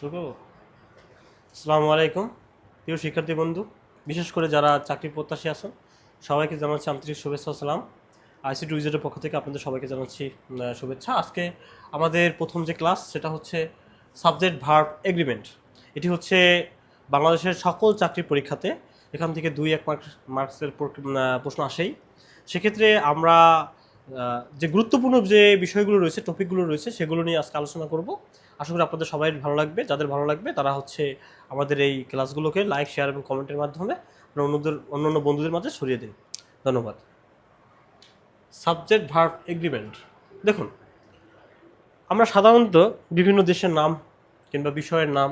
শুরু করব আলাইকুম। প্রিয় শিক্ষার্থী বন্ধু, বিশেষ করে যারা চাকরি প্রত্যাশী আছেন সবাইকে জানাচ্ছি আন্তরিক শুভেচ্ছা সালাম। আইসি টুইজের পক্ষ থেকে আপনাদের সবাইকে জানাচ্ছি শুভেচ্ছা। আজকে আমাদের প্রথম যে ক্লাস, সেটা হচ্ছে সাবজেক্ট ভার্ব এগ্রিমেন্ট। এটি হচ্ছে বাংলাদেশের সকল চাকরি পরীক্ষাতে এখান থেকে দুই, এক মার্কস মার্কসের প্রশ্ন আসেই। সেক্ষেত্রে আমরা যে গুরুত্বপূর্ণ যে বিষয়গুলো রয়েছে টপিকগুলো রয়েছে, সেগুলো নিয়ে আজকে আলোচনা করব। আশা করি আপনাদের সবাই ভালো লাগবে, যাদের ভালো লাগবে তারা হচ্ছে আমাদের এই ক্লাসগুলোকে লাইক, শেয়ার এবং কমেন্টের মাধ্যমে অন্যদের, অন্যান্য বন্ধুদের মাঝে ছড়িয়ে দিন। ধন্যবাদ। সাবজেক্ট ভার্ব এগ্রিমেন্ট দেখুন, আমরা সাধারণত বিভিন্ন দেশের নাম কিংবা বিষয়ের নাম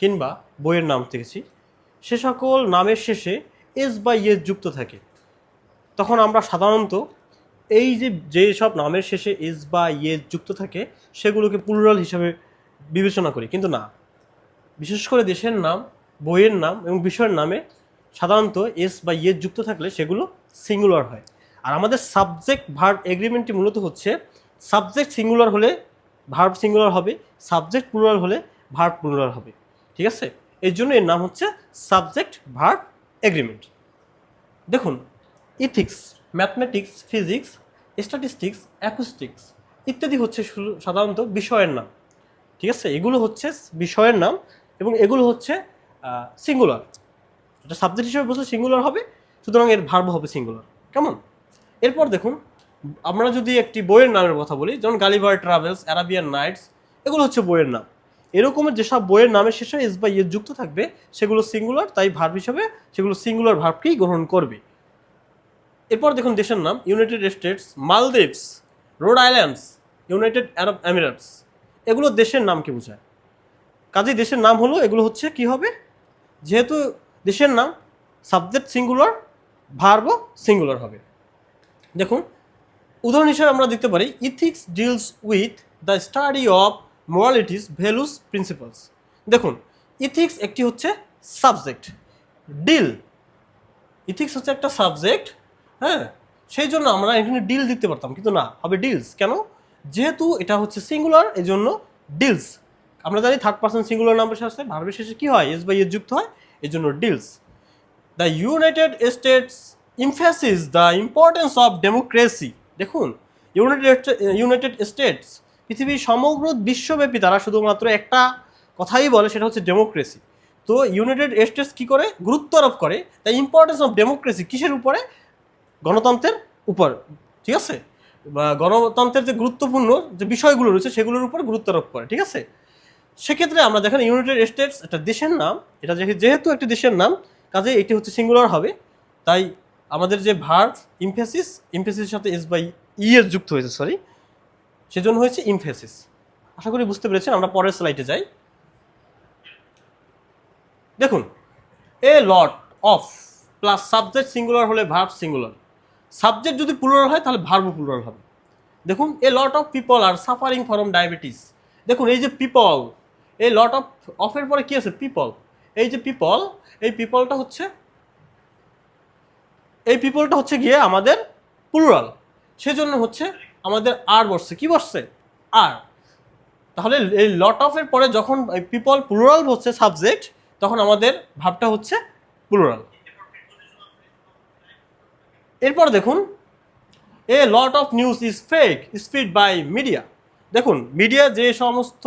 কিংবা বইয়ের নাম দেখেছি। সে সকল নামের শেষে এস বা ইয়েস যুক্ত থাকে। তখন আমরা সাধারণত এই যে যেসব নামের শেষে এস বা ইয়েস যুক্ত থাকে, সেগুলোকে প্লুরাল হিসাবে বিবেচনা করি, কিন্তু না। বিশেষ করে দেশের নাম, বইয়ের নাম এবং বিষয়ের নামে সাধারণত এস বা ইয়েস যুক্ত থাকলে সেগুলো সিঙ্গুলার হয়। আর আমাদের সাবজেক্ট ভার্ব এগ্রিমেন্টটি মূলত হচ্ছে সাবজেক্ট সিঙ্গুলার হলে ভার্ব সিঙ্গুলার হবে সাবজেক্ট প্লুরাল হলে ভার্ব প্লুরাল হবে, ঠিক আছে? এর জন্য এর নাম হচ্ছে সাবজেক্ট ভার্ব এগ্রিমেন্ট দেখুন ethics mathematics physics statistics acoustics ইত্যাদি হচ্ছে সাধারণত বিষয়ের নাম। ঠিক আছে? এগুলো হচ্ছে বিষয়ের নাম এবং এগুলো হচ্ছে সিঙ্গুলার এটা সাবজেক্ট হিসেবে বলছে সিঙ্গুলার হবে, সুতরাং এর ভার্ব হবে সিঙ্গুলার কেমন? এরপর দেখুন, আমরা যদি একটি বইয়ের নামের কথা বলি, যেমন গালিভার ট্রাভেলস অ্যারাবিয়ান নাইটস এগুলো হচ্ছে বইয়ের নাম। এরকমের যেসব বইয়ের নামের শেষে এস বা ইয়ে যুক্ত থাকবে, সেগুলো সিঙ্গুলার তাই ভার্ব হিসেবে সেগুলো সিঙ্গুলার ভার্বকেই গ্রহণ করবে। এরপর দেখুন দেশের নাম United States Maldives Rhode Islands United Arab Emirates এগুলো দেশের নামকে বোঝায়? কাজে দেশের নাম হলো, এগুলো হচ্ছে কি হবে? যেহেতু দেশের নাম সাবজেক্ট সিঙ্গুলার ভার্বও সিঙ্গুলার হবে। দেখুন, উদাহরণ হিসেবে আমরা দেখতে পারি ethics deals with the study of moralities values principles দেখুন ইথিক্স একটি হচ্ছে সাবজেক্ট ডিল ইথিক্স হচ্ছে একটা সাবজেক্ট হ্যাঁ? সেই জন্য আমরা এখানে ডিল দিতে পারতাম, কিন্তু না, হবে ডিলস কেন? যেহেতু এটা হচ্ছে সিঙ্গুলার এই জন্য ডিলস আমরা জানি থার্ড পার্সন সিঙ্গুলার নাম্বার শেষে ভার্বের শেষে কী হয়? এস বাই এস যুক্ত হয় এই জন্য deals the United States emphasis the importance of democracy দেখুন ইউনাইটেড ইউনাইটেড স্টেটস পৃথিবীর সমগ্র বিশ্বব্যাপী তারা শুধুমাত্র একটা কথাই বলে, সেটা হচ্ছে ডেমোক্রেসি তো ইউনাইটেড স্টেটস কী করে? গুরুত্ব আরোপ করে। দ্য ইম্পর্টেন্স অফ ডেমোক্রেসি কিসের উপরে? গণতন্ত্রের উপর। ঠিক আছে? গণতন্ত্রের যে গুরুত্বপূর্ণ যে বিষয়গুলো রয়েছে সেগুলোর উপর গুরুত্ব আরোপ করে, ঠিক আছে? সেক্ষেত্রে আমরা দেখেন ইউনাইটেড স্টেটস একটা দেশের নাম, এটা যেহে- যেহেতু একটি দেশের নাম কাজে এটি হচ্ছে সিঙ্গুলার হবে। তাই আমাদের যে ভার্ভ ইমফেসিস ইমফেসিসের সাথে এস বাই ইএস যুক্ত হয়েছে সরি সেজন্য হয়েছে ইমফেসিস আশা করি বুঝতে পেরেছেন, আমরা পরের স্লাইডে যাই। দেখুন a lot of plus subject singular হলে ভার্ভ সিঙ্গুলার সাবজেক্ট যদি প্লুরাল হয়, তাহলে ভার্বও প্লুরাল হবে। দেখুন a lot of people are suffering from diabetes দেখুন, এই যে পিপল এই লট অফ অফের পরে কি আছে? পিপল এই যে পিপল এই পিপলটা হচ্ছে, এই পিপলটা হচ্ছে গিয়ে আমাদের প্লুরাল সেজন্য হচ্ছে আমাদের আর বসছে। কি বসছে? আর। তাহলে এই লট অফের পরে যখন পিপল প্লুরাল হচ্ছে সাবজেক্ট তখন আমাদের ভাবটা হচ্ছে প্লুরাল এরপর দেখুন a lot of news is fake spread by media দেখুন মিডিয়া যে সমস্ত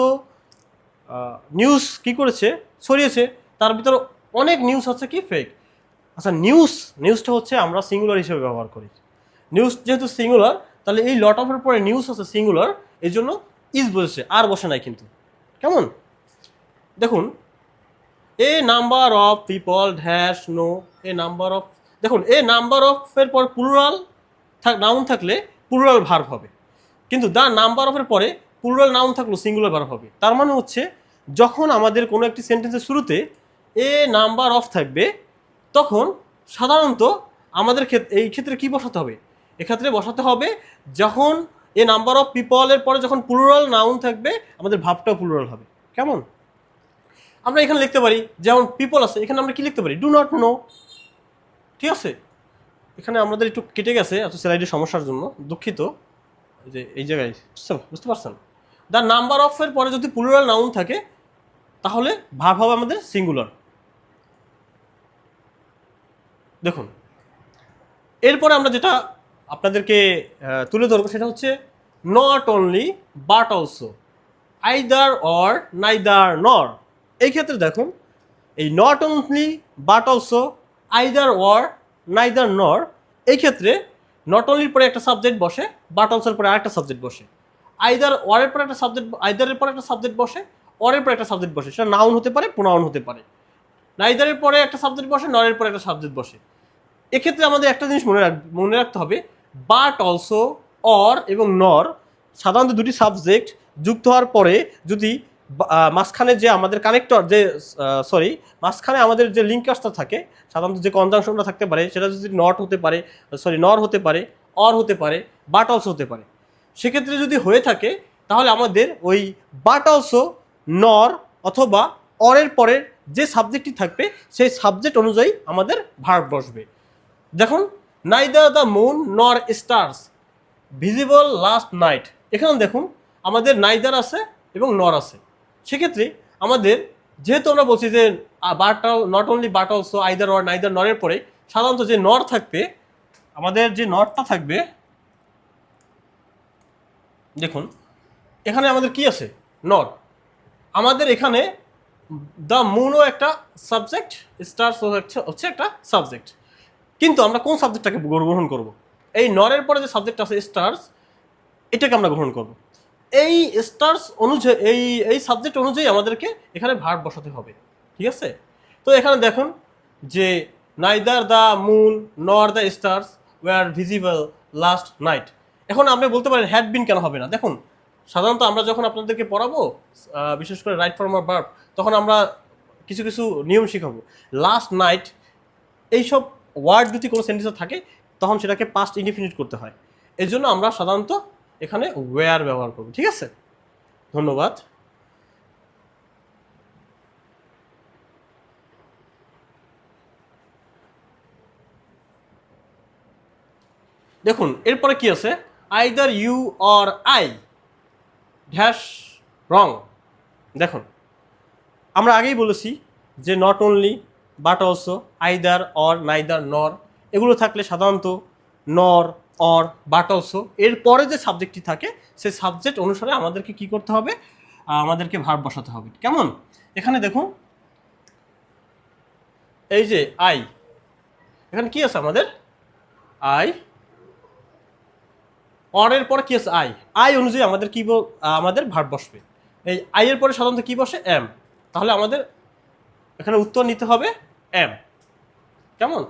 নিউজ কি করেছে, ছড়িয়েছে, তার ভিতরে অনেক নিউজ হচ্ছে কি ফেক আচ্ছা নিউজ নিউজটা হচ্ছে আমরা সিঙ্গুলার হিসেবে ব্যবহার করি। নিউজ যেহেতু সিঙ্গুলার তাহলে এই লট অফের পরে নিউজ হচ্ছে সিঙ্গুলার এই জন্য ইজ বসেছে, আর বসে নাই কিন্তু। কেমন? দেখুন a number of people dash no a number of দেখুন, এ নাম্বার অফ এর পর প্লুরাল থাক নাউন থাকলে প্লুরাল ভার্ব হবে। কিন্তু দ্য নাম্বার অফের পরে প্লুরাল নাউন থাকলেও সিঙ্গুলার ভার্ব হবে। তার মানে হচ্ছে, যখন আমাদের কোনো একটি সেন্টেন্সের শুরুতে এ নাম্বার অফ থাকবে, তখন সাধারণত আমাদের ক্ষেত্রে এই ক্ষেত্রে কি বসাতে হবে? এক্ষেত্রে বসাতে হবে, যখন এ নাম্বার অফ পিপলের পরে যখন প্লুরাল নাউন থাকবে, আমাদের ভাবটাও প্লুরাল হবে। কেমন? আমরা এখানে লিখতে পারি, যেমন পিপল আছে, এখানে আমরা কি লিখতে পারি? ডু নট নো ঠিক আছে? এখানে আমাদের একটু কেটে গেছে, এত স্লাইডের সমস্যার জন্য। দুঃখিত। যে, এই জায়গায়, বুঝতে বুঝতে পারছেন? দ্য নাম্বার অফ এর পরে যদি প্লুরাল নাউন থাকে, তাহলে ভাব হবে আমাদের সিঙ্গুলার দেখুন, এরপরে আমরা যেটা আপনাদেরকে তুলে ধরবো সেটা হচ্ছে not only but also either or neither nor এই ক্ষেত্রে দেখুন, এই not only but also either or neither nor এই ক্ষেত্রে নট অনলির পরে একটা সাবজেক্ট বসে বাট অলসোর পরে আরেকটা সাবজেক্ট বসে। আইদার ওয়ারের পরে একটা সাবজেক্ট আইদারের পরে একটা সাবজেক্ট বসে অরের পরে একটা সাবজেক্ট বসে। সেটা নাউন হতে পারে প্রোনাউন হতে পারে। নাইদারের পরে একটা সাবজেক্ট বসে নরের পরে একটা সাবজেক্ট বসে। এক্ষেত্রে আমাদের একটা জিনিস মনে রাখ মনে রাখতে হবে বাট অলসো অর এবং নর সাধারণত দুটি সাবজেক্ট যুক্ত হওয়ার পরে যদি মাঝখানে যে আমাদের কানেক্টর যে সরি মাঝখানে আমাদের যে লিঙ্ক লিঙ্কার্সটা থাকে, সাধারণত যে কনজাংশনটা থাকতে পারে, সেটা যদি নট হতে পারে সরি নর হতে পারে অর হতে পারে বাট অলসো হতে পারে। সেক্ষেত্রে যদি হয়ে থাকে, তাহলে আমাদের ওই বাট অলসো নর অথবা অরের পরের যে সাবজেক্টটি থাকবে, সেই সাবজেক্ট অনুযায়ী আমাদের ভার্ব বসবে। দেখুন neither the moon nor stars visible last night এখানে দেখুন, আমাদের নাইদার আছে এবং নর আছে। সেক্ষেত্রে আমাদের যেহেতু আমরা বলছি যে but not only but also either or neither নরের পরে সাধারণত যে নর থাকবে, আমাদের যে নরটা থাকবে, দেখুন, এখানে আমাদের কি আছে? নর আমাদের এখানে দ্য মুনও একটা সাবজেক্ট হচ্ছে হচ্ছে একটা সাবজেক্ট কিন্তু আমরা কোন সাবজেক্টটাকে গ্রহণ করব? এই নরের পরে যে সাবজেক্ট আছে স্টার্স এটাকে আমরা গ্রহণ করব। এই স্টার্স অনুযায়ী, এই এই সাবজেক্ট অনুযায়ী আমাদেরকে এখানে ভার্ব বসাতে হবে, ঠিক আছে? তো এখানে দেখুন যে neither the moon nor the stars were visible last night এখন আপনি বলতে পারেন হ্যাড বিন কেন হবে না? দেখুন, সাধারণত আমরা যখন আপনাদেরকে পড়াবো বিশেষ করে রাইট ফর্ম আর ভার্ব তখন আমরা কিছু কিছু নিয়ম শিখাবো। লাস্ট নাইট এইসব ওয়ার্ড যদি কোনো সেন্টেন্সে থাকে, তখন সেটাকে পাস্ট ইনডিফিনিট করতে হয়। এই জন্য আমরা সাধারণত এখানে ওয়্যার ব্যবহার করব, ঠিক আছে? ধন্যবাদ। দেখুন, এরপরে কি আছে? Either you or I dash wrong দেখুন, আমরা আগেই বলেছি যে not only but also either or neither nor এগুলো থাকলে সাধারণত নর অর বাট অলসো এর পরে যে সাবজেক্টটি থাকে সেই সাবজেক্ট অনুসারে আমাদেরকে কি করতে হবে? আমাদেরকে ভার্ব বসাতে হবে। কেমন? এখানে দেখুন, এই যে আই এখানে কি আছে আমাদের? আই অরের পরে কি আছে? আই আই অনুযায়ী আমাদের কি আমাদের ভার্ব বসবে। এই আই এর পরে সাধারণত কি বসে? এম তাহলে আমাদের এখানে উত্তর নিতে হবে এম কেমন?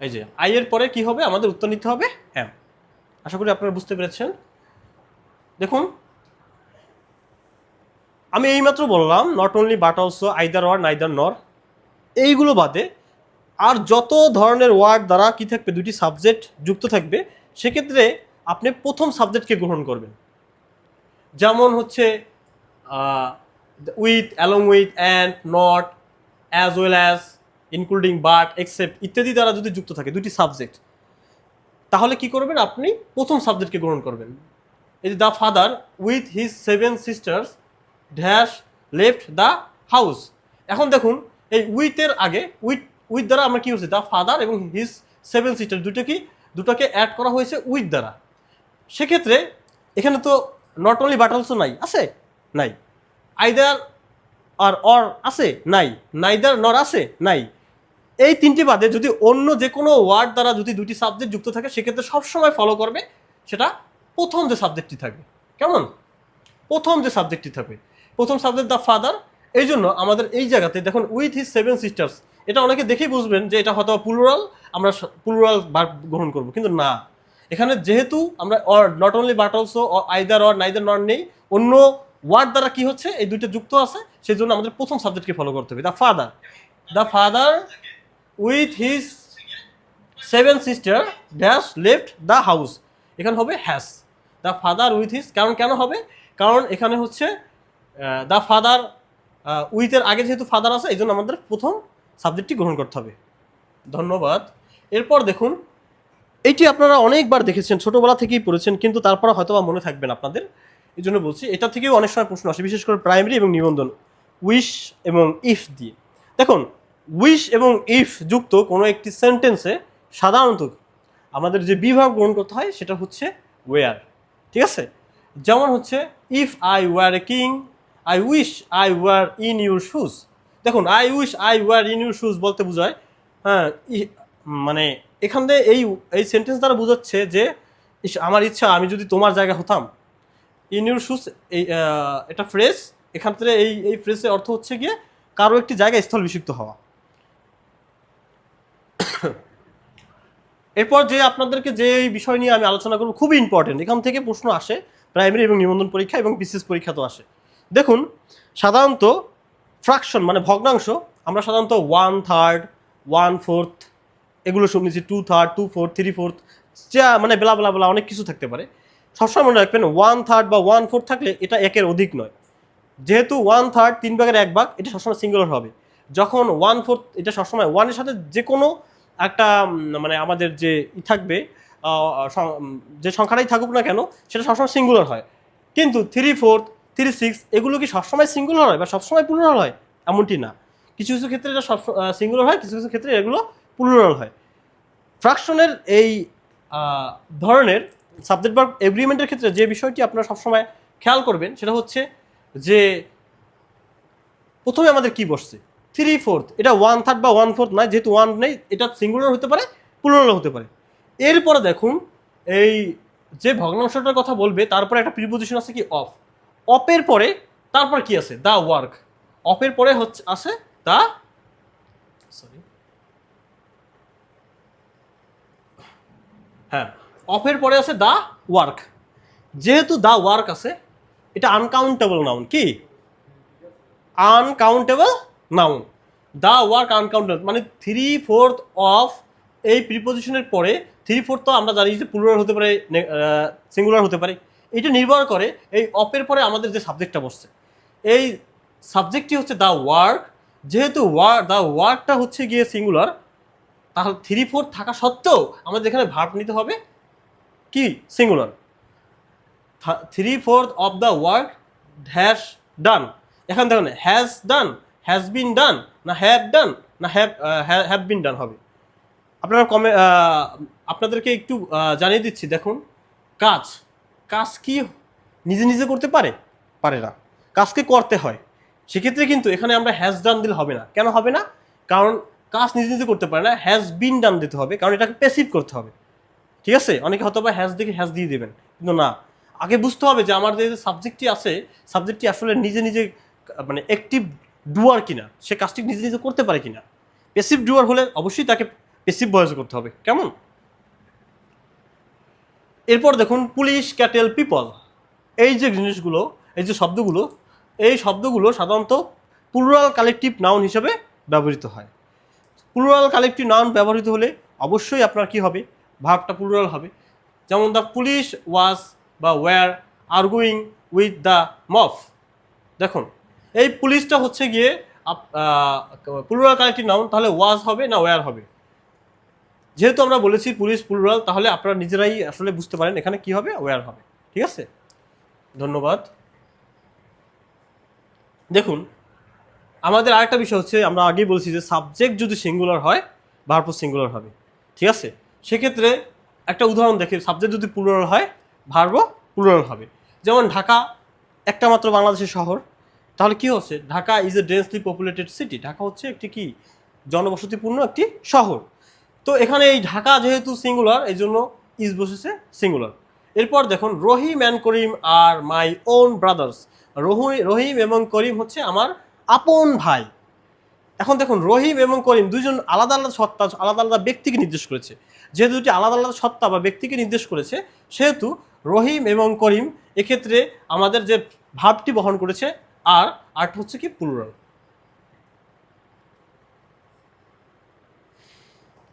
এই যে আই এর পরে কি হবে? আমাদের উত্তর নিতে হবে এম আশা করি আপনারা বুঝতে পেরেছেন। দেখুন, আমি এইমাত্র বললাম not only but also either or neither nor এইগুলো বাদে আর যত ধরনের ওয়ার্ড দ্বারা কি থাকবে দুটি সাবজেক্ট যুক্ত থাকবে, সেক্ষেত্রে আপনি প্রথম সাবজেক্টকে গ্রহণ করবেন। যেমন হচ্ছে with along with and not as well as including but except ইত্যাদি দ্বারা যদি যুক্ত থাকে দুটি সাবজেক্ট তাহলে কি করবেন আপনি? প্রথম সাবজেক্টকে গ্রহণ করবেন। এই যে the father with his seven sisters dash left the house এখন দেখুন, এই উইথের আগে উইথ উইথ দ্বারা আমরা কি হচ্ছে দ্য ফাদার এবং হিজ সেভেন সিস্টার দুটো কি দুটোকে অ্যাড করা হয়েছে উইথ দ্বারা। সেক্ষেত্রে এখানে তো নট অনলি বাট অলসো নাই, আছে? নাই। আইদার আর অর আছে? নাই। নাইদার নর আছে? নাই। এই তিনটি বাদে যদি অন্য যে কোনো ওয়ার্ড দ্বারা যদি দুটি সাবজেক্ট যুক্ত থাকে, সেক্ষেত্রে সবসময় ফলো করবে সেটা প্রথম যে সাবজেক্টটি থাকবে। কেমন? প্রথম যে সাবজেক্টটি থাকবে। প্রথম সাবজেক্ট দ্য ফাদার। এই জন্য আমাদের এই জায়গাতে দেখুন উইথ হিজ সেভেন সিস্টার্স, এটা অনেকে দেখেই বুঝবেন যে এটা হয়তো প্লুরাল আমরা প্লুরাল বার গ্রহণ করব, কিন্তু না। এখানে যেহেতু আমরা or not only but also either or neither not নেই, অন্য ওয়ার্ড দ্বারা কি হচ্ছে? এই দুইটা যুক্ত আছে। সেই জন্য আমাদের প্রথম সাবজেক্টকে ফলো করতে হবে the father the father with his seven sister dash left the house এখানে হবে has the father with his কারণ কেন হবে? কারণ এখানে হচ্ছে দ্য ফাদার উইথের আগে যেহেতু ফাদার আছে এই জন্য আমাদের প্রথম সাবজেক্টটি গ্রহণ করতে হবে। ধন্যবাদ। এরপর দেখুন এইটি আপনারা অনেকবার দেখেছেন, ছোটোবেলা থেকেই পড়েছেন, কিন্তু তারপর হয়তো মনে থাকবেন আপনাদের। এই জন্য বলছি, এটা থেকেও অনেক সময় প্রশ্ন আসে, বিশেষ করে প্রাইমারি এবং নিবন্ধন। উইশ এবং ইফ দিয়ে। দেখুন, উইশ এবং ইফ যুক্ত কোনো একটি সেন্টেন্সে সাধারণত আমাদের যে বিভাগ গ্রহণ করতে হয় সেটা হচ্ছে ওয়ার ঠিক আছে? যেমন হচ্ছে if I were a king I wish I were in your shoes দেখুন I wish I were in your shoes বলতে বোঝায় হ্যাঁ মানে এখান থেকে এই এই সেন্টেন্স দ্বারা বোঝাচ্ছে যে আমার ইচ্ছা আমি যদি তোমার জায়গা হতাম ইন ইউর শুজ এই এটা ফ্রেজ এখান থেকে এই এই ফ্রেজের অর্থ হচ্ছে গিয়ে কারও একটি জায়গায় স্থল বিষিক্ত হওয়া। এরপর যে আপনাদেরকে যে এই বিষয় নিয়ে আমি আলোচনা করব, খুবই ইম্পর্টেন্ট এখান থেকে প্রশ্ন আসে প্রাইমারি এবং নিবন্ধন পরীক্ষা এবং বিসিএস পরীক্ষা তো আসে। দেখুন, সাধারণত ফ্রাকশন মানে ভগ্নাংশ, আমরা সাধারণত ওয়ান থার্ড ওয়ান ফোর্থ এগুলো শুনেছি two third two fourth three fourth যা মানে বেলা বেলা বেলা অনেক কিছু থাকতে পারে। সবসময় মনে রাখবেন ওয়ান থার্ড বা ওয়ান ফোর্থ থাকলে এটা একের অধিক নয়। যেহেতু ওয়ান থার্ড তিন ভাগের এক ভাগ, এটা সবসময় সিঙ্গুলার হবে। যখন ওয়ান ফোর্থ এটা সবসময় ওয়ানের সাথে যে কোনো একটা মানে আমাদের যে ই থাকবে যে সংখ্যাটাই থাকুক না কেন, সেটা সবসময় সিঙ্গুলার হয়। কিন্তু থ্রি ফোর্থ থ্রি সিক্স এগুলো কি সবসময় সিঙ্গুলার হয় বা সবসময় প্লুরাল হয়? এমনটি না। কিছু কিছু ক্ষেত্রে এটা সব সিঙ্গুলার হয়, কিছু কিছু ক্ষেত্রে এগুলো প্লুরাল হয়। ফ্রাকশনের এই ধরনের সাবজেক্ট বা এগ্রিমেন্টের ক্ষেত্রে যে বিষয়টি আপনারা সবসময় খেয়াল করবেন, সেটা হচ্ছে যে প্রথমে আমাদের কি বসছে থ্রি ফোর্থ এটা ওয়ান থার্ড বা ওয়ান ফোর্থ নয়, যেহেতু ওয়ান নেই, এটা সিঙ্গুলার হতে পারে প্লুরাল হতে পারে। এরপরে দেখুন, এই যে ভগ্নাংশটার কথা বলবে, তারপরে একটা প্রিপোজিশন আছে কি? অফ অফের পরে, তারপর কি আছে? দ্য ওয়ার্ক অফের পরে হচ্ছে, আছে দ্য সরি হ্যাঁ অফের পরে আছে দ্য ওয়ার্ক যেহেতু দ্য ওয়ার্ক আছে এটা আনকাউন্টেবল নাউন কি? Uncountable noun the work uncountable মানে থ্রি ফোর্থ অফ এই প্রিপোজিশনের পরে থ্রি ফোর্থ তো আমরা জানি যে প্লুরাল হতে পারে সিঙ্গুলার হতে পারে। এটা নির্ভর করে এই অপের পরে আমাদের যে সাবজেক্টটা বসছে। এই সাবজেক্টটি হচ্ছে দ্য ওয়ার্ক যেহেতু ওয়ার দ্য ওয়ার্কটা হচ্ছে গিয়ে সিঙ্গুলার তাহলে থ্রি ফোর্থ থাকা সত্ত্বেও আমাদের এখানে ভার্ব নিতে হবে কি? Singular three fourth of the work has done এখন দেখুন হ্যাজ ডান হ্যাজ বিন ডান না হ্যাভ ডান না হ্যাভ হ্যাভ বিন ডান হবে। আপনারা কমে আপনাদেরকে একটু জানিয়ে দিচ্ছি, দেখুন, কাজ কাজ কি নিজে নিজে করতে পারে? পারে না। কাজকে করতে হয়। সেক্ষেত্রে কিন্তু এখানে আমরা হ্যাজ ডান দিলে হবে না। কেন হবে না? কারণ কাজ নিজে নিজে করতে পারে না হ্যাজ বিন ডান দিতে হবে, কারণ এটাকে প্যাসিভ করতে হবে। ঠিক আছে? অনেকে হয়তো বা হ্যাজ দেখে হ্যাজ দিয়ে দেবেন। কিন্তু না আগে বুঝতে হবে যে আমার যে সাবজেক্টটি আছে সাবজেক্টটি আসলে নিজে নিজে মানে অ্যাক্টিভ ডুয়ার কিনা, সে কাজটি নিজে নিজে করতে পারে কিনা। পেসিভ ডুয়ার হলে অবশ্যই তাকে পেসিভ ভয়েস করতে হবে। কেমন? এরপর দেখুন পুলিশ ক্যাটেল পিপল এই যে জিনিসগুলো, এই যে শব্দগুলো, এই শব্দগুলো সাধারণত প্লুরাল কালেকটিভ নাউন হিসেবে ব্যবহৃত হয়। প্লুরাল কালেকটিভ নাউন ব্যবহৃত হলে অবশ্যই আপনার কি হবে? ভাবটা প্লুরাল হবে। যেমন দ্য পুলিশ ওয়াজ বা were arguing with the mob দেখুন, এই পুলিশটা হচ্ছে গিয়ে প্লুরাল কালেকটিভ নাউন তাহলে ওয়াজ হবে না ওয়্যার হবে? যেহেতু আমরা বলেছি পুলিশ প্লুরাল তাহলে আপনারা নিজেরাই আসলে বুঝতে পারেন এখানে কি হবে ওয়্যার হবে। ঠিক আছে? ধন্যবাদ। দেখুন, আমাদের আরেকটা বিষয় হচ্ছে, আমরা আগেই বলছি যে সাবজেক্ট যদি সিঙ্গুলার হয় ভার্ব সিঙ্গুলার হবে। ঠিক আছে? সেক্ষেত্রে একটা উদাহরণ দেখে সাবজেক্ট যদি প্লুরাল হয় ভার্ব প্লুরাল হবে। যেমন ঢাকা একটা মাত্র বাংলাদেশের শহর, তাহলে কি হচ্ছে? Dhaka is a densely populated city Dhaka হচ্ছে একটি কি? জনবসতিপূর্ণ একটি শহর। তো এখানে এই ঢাকা যেহেতু সিঙ্গুলার এই জন্য ইজ বসেছে সিঙ্গুলার এরপর দেখুন, Rahim and Karim are my own brothers Rahim এবং করিম হচ্ছে আমার আপন ভাই। এখন দেখুন, রহিম এবং করিম দুজন আলাদা আলাদা সত্তা, আলাদা আলাদা ব্যক্তিকে নির্দেশ করেছে। যেহেতু দুটি আলাদা আলাদা সত্তা বা ব্যক্তিকে নির্দেশ করেছে, সেহেতু রহিম এবং করিম এক্ষেত্রে আমাদের যে ভাবটি বহন করেছে, আর আর্ট হচ্ছে কি প্লুরাল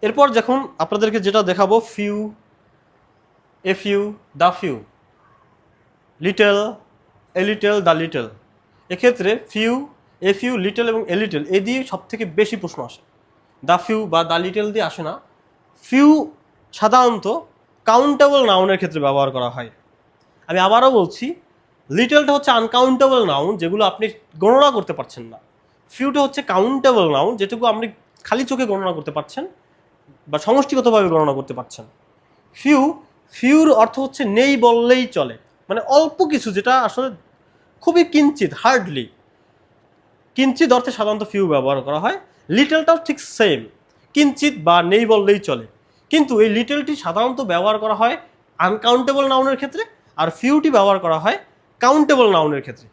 এরপর যখন আপনাদেরকে যেটা দেখাবো few a few the few little a little the little এক্ষেত্রে ফিউ এ ফিউ লিটল এবং এ লিটল এ দিয়ে সব থেকে বেশি প্রশ্ন আসে। দ্য ফিউ বা দ্য লিটল দিয়ে আসে না। ফিউ সাধারণত কাউন্টেবল নাউনের ক্ষেত্রে ব্যবহার করা হয়। আমি আবারও বলছি লিটলটা হচ্ছে আনকাউন্টেবল নাউন যেগুলো আপনি গণনা করতে পারছেন না। ফিউটা হচ্ছে কাউন্টেবল নাউন যেটুকু আপনি খালি চোখে গণনা করতে পারছেন বা সমষ্টিগতভাবে গণনা করতে পারছেন। ফিউ ফিউর অর্থ হচ্ছে নেই বললেই চলে। মানে অল্প কিছু যেটা আসলে খুবই কিঞ্চিত হার্ডলি কিঞ্চিত অর্থে সাধারণত ফিউ ব্যবহার করা হয়। লিটলটাও ঠিক সেম কিঞ্চিত বা নেই বললেই চলে। কিন্তু এই লিটলটি সাধারণত ব্যবহার করা হয় আনকাউন্টেবল নাউনের ক্ষেত্রে আর ফিউটি ব্যবহার করা হয় কাউন্টেবল নাউনের ক্ষেত্রে।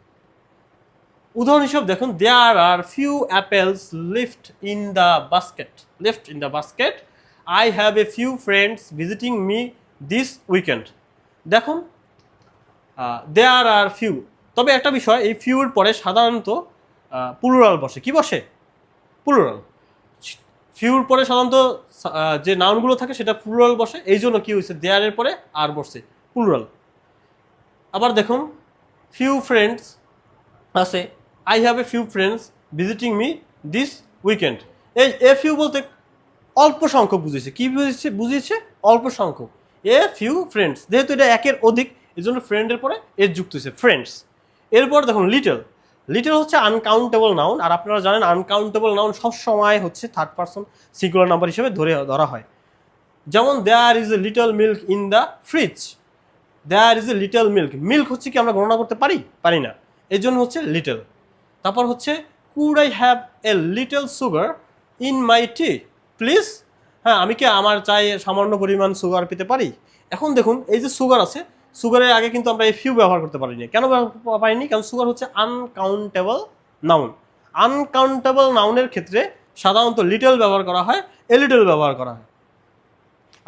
উদাহরণ হিসেবে দেখুন there are few apples left in the basket left in the basket I have a few friends visiting me this weekend দেখুন দেয়ার আর ফিউ তবে একটা বিষয়, এই ফিউর পরে সাধারণত পুলুরাল বসে। কি বসে? পুলুরাল ফিউর পরে সাধারণত যে নাউনগুলো থাকে সেটা প্লুরাল বসে, এই জন্য কী হয়েছে? দেয়ারের পরে আর বসছে, প্লুরাল। আবার দেখুন ফিউ ফ্রেন্ডস আছে I have a few friends visiting me this weekend এই এ ফিউ বলতে অল্প সংখ্যক বুঝিয়েছে। কী বুঝিয়েছে? বুঝিয়েছে অল্প সংখ্যক। এ ফিউ ফ্রেন্ডস যেহেতু এটা একের অধিক এই জন্য ফ্রেন্ডের পরে এর যুক্ত হয়েছে ফ্রেন্ডস এরপর দেখুন লিটল লিটল হচ্ছে আনকাউন্টেবল নাউন আর আপনারা জানেন আনকাউন্টেবল নাউন সব সময় হচ্ছে থার্ড পার্সন সিকুলার নাম্বার হিসেবে ধরে, ধরা হয়। যেমন there is a little milk in the fridge there is a little milk milk হচ্ছে কি আমরা গণনা করতে পারি? পারি না। এই জন্য হচ্ছে লিটল তারপর হচ্ছে could I have a little sugar in my tea please হ্যাঁ আমি কি আমার চায়ে সামান্য পরিমাণ সুগার পেতে পারি? এখন দেখুন, এই যে সুগার আছে সুগারের আগে কিন্তু আমরা এই ফিউ ব্যবহার করতে পারিনি। কেন ব্যবহার পারিনি? কারণ সুগার হচ্ছে আনকাউন্টেবল নাউন আনকাউন্টেবল নাউনের ক্ষেত্রে সাধারণত লিটল ব্যবহার করা হয় এ লিটল ব্যবহার করা হয়।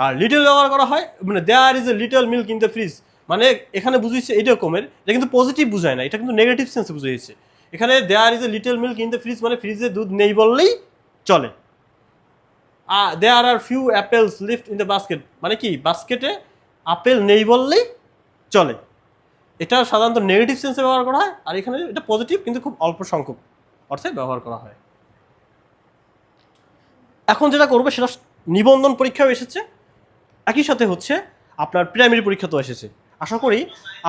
আর লিটল ব্যবহার করা হয় মানে there is a little milk in the fridge মানে এখানে বুঝিয়েছে এইরকমের এটা কিন্তু পজিটিভ বুঝায় না, এটা কিন্তু নেগেটিভ সেন্সে বুঝিয়েছে এখানে there is a little milk in the fridge মানে ফ্রিজে দুধ নেই বললেই চলে। আর there are few apples left in the basket মানে কি? বাস্কেটে আপেল নেই বললেই চলে। এটা সাধারণত নেগেটিভ সেন্সে ব্যবহার করা হয়, আর এখানে এটা পজিটিভ কিন্তু খুব অল্প সংখ্যক অর্থে ব্যবহার করা হয়। এখন যেটা করবে সেটা নিবন্ধন পরীক্ষাও এসেছে। একই সাথে হচ্ছে আপনার প্রাইমারি পরীক্ষাতেও এসেছে। আশা করি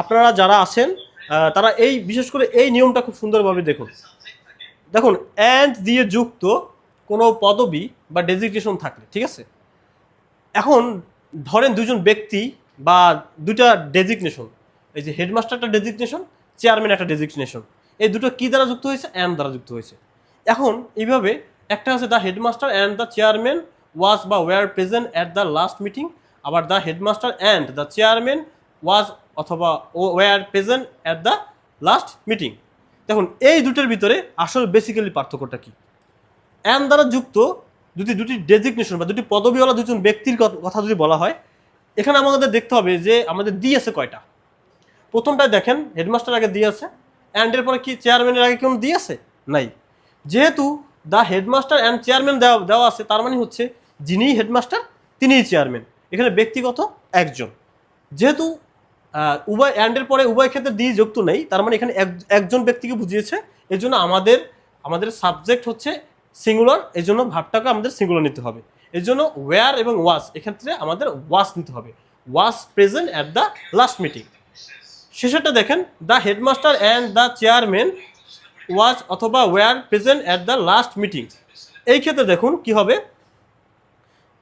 আপনারা যারা আছেন তারা এই, বিশেষ করে এই নিয়মটা খুব সুন্দরভাবে দেখুন। দেখুন অ্যান্ড দিয়ে যুক্ত কোনো পদবি বা ডেজিগনেশন থাকলে, ঠিক আছে? এখন ধরেন দুজন ব্যক্তি বা দুটা ডেজিগনেশন এই যে হেডমাস্টার একটা ডেজিগনেশন চেয়ারম্যান একটা ডেজিগনেশন এই দুটো কী দ্বারা যুক্ত হয়েছে? অ্যান্ড দ্বারা যুক্ত হয়েছে। এখন এইভাবে একটা আছে the headmaster and the chairman was বা were present at the last meeting আবার the headmaster and the chairman was অথবা were present at the last meeting দেখুন, এই দুটোর ভিতরে আসল বেসিক্যালি পার্থক্যটা কি? অ্যান দ্বারা যুক্ত যদি দুটি ডেজিগনেশন বা দুটি পদবিওয়ালা দুজন ব্যক্তির কথা যদি বলা হয় এখানে আমাদের দেখতে হবে যে আমাদের দি আছে কয়টা? প্রথমটায় দেখেন, হেডমাস্টার আগে দিয়ে আছে অ্যান্ডের পরে কি চেয়ারম্যানের আগে কোনো দিয়ে আছে? নাই। যেহেতু দ্য হেডমাস্টার অ্যান্ড চেয়ারম্যান দেওয়া দেওয়া আছে, তার মানে হচ্ছে যিনি হেডমাস্টার তিনিই চেয়ারম্যান এখানে ব্যক্তিগত একজন। যেহেতু উভয় অ্যান্ডের পরে উভয় ক্ষেত্রে দিয়ে যুক্ত নেই, তার মানে এখানে এক- একজন ব্যক্তিকে বুঝিয়েছে এর জন্য আমাদের আমাদের সাবজেক্ট হচ্ছে সিঙ্গুলার এই জন্য ভাবটাকে আমাদের সিঙ্গুলার নিতে হবে। এর জন্য ওয়ার এবং ওয়াস এক্ষেত্রে আমাদের ওয়াস নিতে হবে। Was present at the last meeting শেষেরটা দেখেন the headmaster and the chairman was অথবা were present at the last meeting এই ক্ষেত্রে দেখুন কি হবে।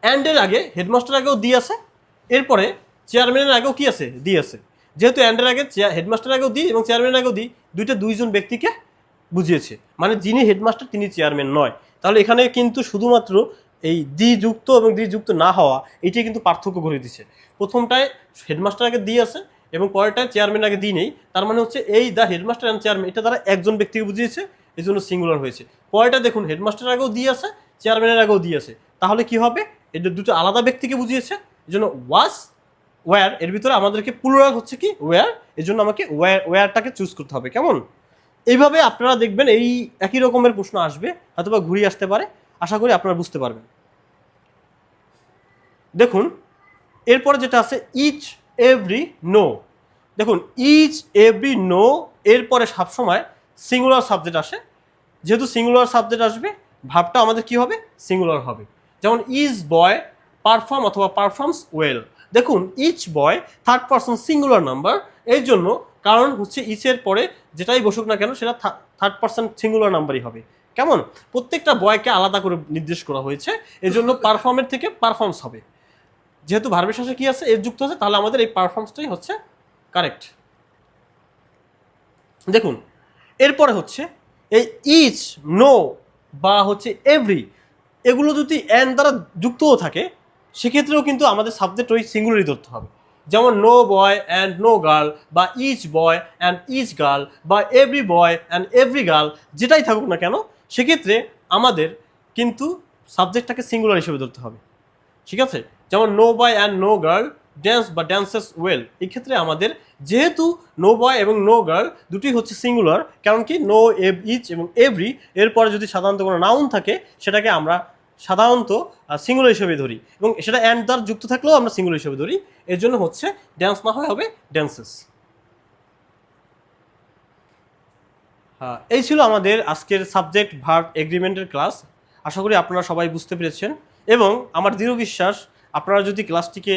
অ্যান্ডের আগে হেডমাস্টার আগেও দি আছে, এরপরে চেয়ারম্যানের আগেও কি আছে? দি আছে। যেহেতু অ্যান্ডের আগে হেডমাস্টার আগেও দি এবং চেয়ারম্যানের আগেও দি, দুইটা দুইজন ব্যক্তিকে বুঝিয়েছে। মানে যিনি হেডমাস্টার তিনি চেয়ারম্যান নয়। তাহলে এখানে কিন্তু শুধুমাত্র এই দি যুক্ত এবং দি যুক্ত না হওয়া, এটাই কিন্তু পার্থক্য করে দিচ্ছে প্রথমটায় হেডমাস্টার আগে দি আছে এবং পরেরটায় চেয়ারম্যান আগে দি নেই। তার মানে হচ্ছে এই দ্য হেডমাস্টার অ্যান্ড চেয়ারম্যান এটা দ্বারা একজন ব্যক্তিকে বুঝিয়েছে, এই জন্য সিঙ্গুলার হয়েছে। পরেরটা দেখুন, হেডমাস্টার আগেও দিয়ে আছে চেয়ারম্যানের আগেও দিয়ে আছে। তাহলে কি হবে? এটা দুটো আলাদা ব্যক্তিকে বুঝিয়েছে, এই জন্য ওয়াস ওয়্যার এর ভিতরে আমাদেরকে প্লুরাল হচ্ছে কি? ওয়্যার এই জন্য আমাকে ওয়্যার ওয়্যারটাকে চুজ করতে হবে। কেমন? এইভাবে আপনারা দেখবেন এই একই রকমের প্রশ্ন আসবে অথবা ঘুরিয়ে আসতে পারে। আশা করি আপনারা বুঝতে পারবেন। দেখুন, এরপরে যেটা আছে ইচ এভরি নো দেখুন ইচ এভরি নো এরপরে সবসময় সিঙ্গুলার সাবজেক্ট আসে। যেহেতু সিঙ্গুলার সাবজেক্ট আসবে, ভাবটা আমাদের কি হবে? সিঙ্গুলার হবে। যেমন ইজ বয় পারফর্ম অথবা পারফর্মস ওয়েল দেখুন each boy third person singular number এই জন্য কারণ হচ্ছে ইচের পরে যেটাই বসুক না কেন, সেটা থার্ড পার্সন সিঙ্গুলার নাম্বারই হবে। কেমন? প্রত্যেকটা বয়কে আলাদা করে নির্দেশ করা হয়েছে। এই জন্য পারফর্মের থেকে পারফর্মস হবে। যেহেতু ভার্বের শেষে কি আছে? এর যুক্ত আছে, তাহলে আমাদের এই পারফর্মসটাই হচ্ছে কারেক্ট দেখুন, এরপরে হচ্ছে এই ইচ নো বা হচ্ছে এভরি এগুলো যদি অ্যান দ্বারা যুক্তও থাকে, সেক্ষেত্রেও কিন্তু আমাদের সাবজেক্ট ওই সিঙ্গুলারই ধরতে হবে। যেমন no boy and no girl বা each boy and each girl বা every boy and every girl যেটাই থাকুক না কেন, সেক্ষেত্রে আমাদের কিন্তু সাবজেক্টটাকে সিঙ্গুলার হিসেবে ধরতে হবে। ঠিক আছে? যেমন no boy and no girl dance বা ড্যান্সেস ওয়েল এই ক্ষেত্রে আমাদের যেহেতু নো বয় এবং নো গার্ল দুটি হচ্ছে সিঙ্গুলার কারণ কি নো এভ ইচ এবং এভরি এরপরে যদি সাধারণত কোনো নাউন থাকে, সেটাকে আমরা সাধারণত সিঙ্গুলার হিসেবে ধরি এবং সেটা অ্যান্ড দ্বার যুক্ত থাকলেও আমরা সিঙ্গুলার হিসেবে ধরি, এর জন্য হচ্ছে ড্যান্স না হয়, হবে ড্যান্সেস এই ছিল আমাদের আজকের সাবজেক্ট ভার্ব এগ্রিমেন্টের ক্লাস আশা করি আপনারা সবাই বুঝতে পেরেছেন এবং আমার দৃঢ় বিশ্বাস আপনারা যদি ক্লাসটিকে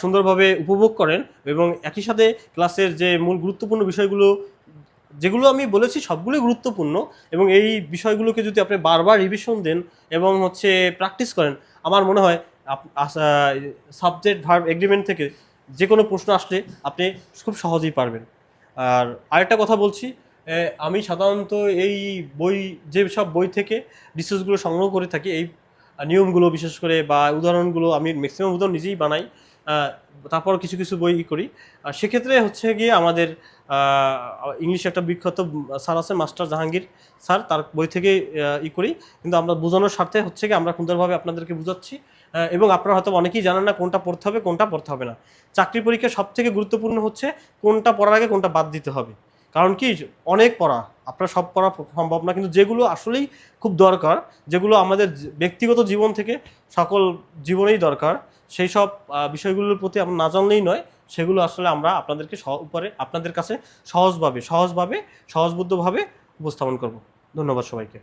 সুন্দরভাবে উপভোগ করেন এবং একই সাথে ক্লাসের যে মূল গুরুত্বপূর্ণ বিষয়গুলো, যেগুলো আমি বলেছি সবগুলোই গুরুত্বপূর্ণ এবং এই বিষয়গুলোকে যদি আপনি বারবার রিভিশন দেন এবং হচ্ছে প্র্যাকটিস করেন, আমার মনে হয় সাবজেক্ট ভার্ব এগ্রিমেন্ট থেকে যে কোনো প্রশ্ন আসলে আপনি খুব সহজেই পারবেন। আর আরেকটা কথা বলছি আমি সাধারণত এই বই যে সব বই থেকে রিসার্চগুলো সংগ্রহ করে থাকি, এই নিয়মগুলো বিশেষ করে বা উদাহরণগুলো আমি ম্যাক্সিমাম উদাহরণ নিজেই বানাই তারপর কিছু কিছু বই করি। সেক্ষেত্রে হচ্ছে গিয়ে আমাদের ইংলিশ একটা বিখ্যাত স্যার আছে মাস্টার জাহাঙ্গীর স্যার, তার বই থেকে ই করি। কিন্তু আমরা বোঝানোর স্বার্থে হচ্ছে কি আমরা সুন্দরভাবে আপনাদেরকে বুঝাচ্ছি এবং আপনারা হয়তো অনেকেই জানেন না কোনটা পড়তে হবে, কোনটা পড়তে হবে না। চাকরি পরীক্ষা সব থেকে গুরুত্বপূর্ণ হচ্ছে কোনটা পড়ার আগে কোনটা বাদ দিতে হবে। কারণ কি, অনেক পড়া, আপনার সব পড়া সম্ভব না, কিন্তু যেগুলো আসলেই খুব দরকার, যেগুলো আমাদের ব্যক্তিগত জীবন থেকে সকল জীবনেই দরকার, সেই সব বিষয়গুলোর প্রতি আমরা না জানলেই নয়, সেগুলো আসলে আমরা আপনাদেরকে উপরে, আপনাদের কাছে সহজভাবে সহজভাবে সহজবুদ্ধভাবে উপস্থাপন করব। ধন্যবাদ সবাইকে।